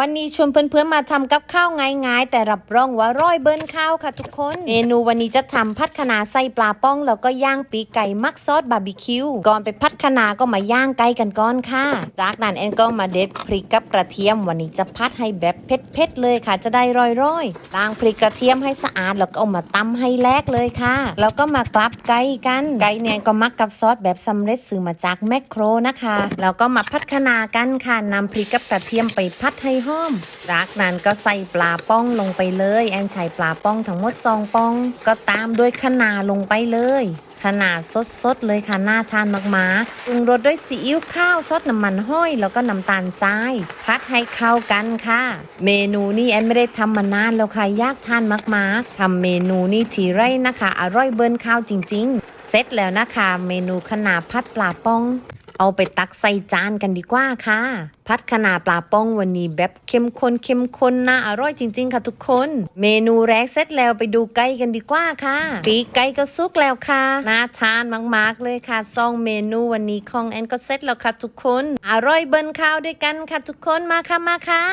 วันนี้ชวนเพื่อนๆมาทำกับข้าวง่ายๆ แต่รับรองว่าร้อยเบิ้นข้าวค่ะทุกคน เมนูวันนี้จะทำพัดคะนาใส่ปลาป้อง แล้วก็ย่างปีกไก่มักซอสบาร์บีคิวก่อนไปพัดคะนาก็มาย่างไก่กันก่อนค่ะ จากนั้นแอนก็มาเด็ดพริกกับกระเทียม วันนี้จะพัดให้แบบเผ็ดๆเลยค่ะ จะได้ร่อยๆล้างพริกกระเทียมให้สะอาดแล้วก็เอามาตำให้แลกเลยค่ะ แล้วก็มากลับไก่กันไก่เนี่ยก็มักกับซอสแบบสำเร็จซื้อมาจากแมคโครนะคะแล้วก็มาพัดคะนากันค่ะนำพริกกับกระเทียมไปพัดให้หอมจากนั้นก็ใส่ปลาป้องลงไปเลย แอนใส่ปลาป้องทั้งหมดสองป้อง ก็ตามด้วยคะนาลงไปเลยคะนาดสดๆเลยค่ะน่าทานมากๆปรุงรสด้วยซีอิ๊วข้าวซดน้ำมันห้อย แล้วก็น้ำตาลทรายพัดให้เข้ากันค่ะ เมนูนี้แอนไม่ได้ทำมานานแล้วค่ะยากทานมากๆทำเมนูนี้ทีไรนะคะ อร่อยเบิร์นข้าวจริง ๆ เสร็จแล้วนะคะ เมนูขนาดพัดปลาป้อง เอาไปตักใส่จานกันดีกว่าค่ะ พัดขนาปลาป้องวันนี้แบบเข้มข้นเข้มข้นน่าอร่อยจริง ๆ ค่ะทุกคน เมนูแรกเสร็จแล้วไปดูไก่กันดีกว่าค่ะปีกไก่ก็สุกแล้วค่ะน่าทานมากๆเลยค่ะซองเมนูวันนี้ของแอนก็เสร็จแล้วค่ะทุกคน อร่อยเบิ้นข้าวด้วยกันค่ะทุกคนมาค่ะมาค่ะ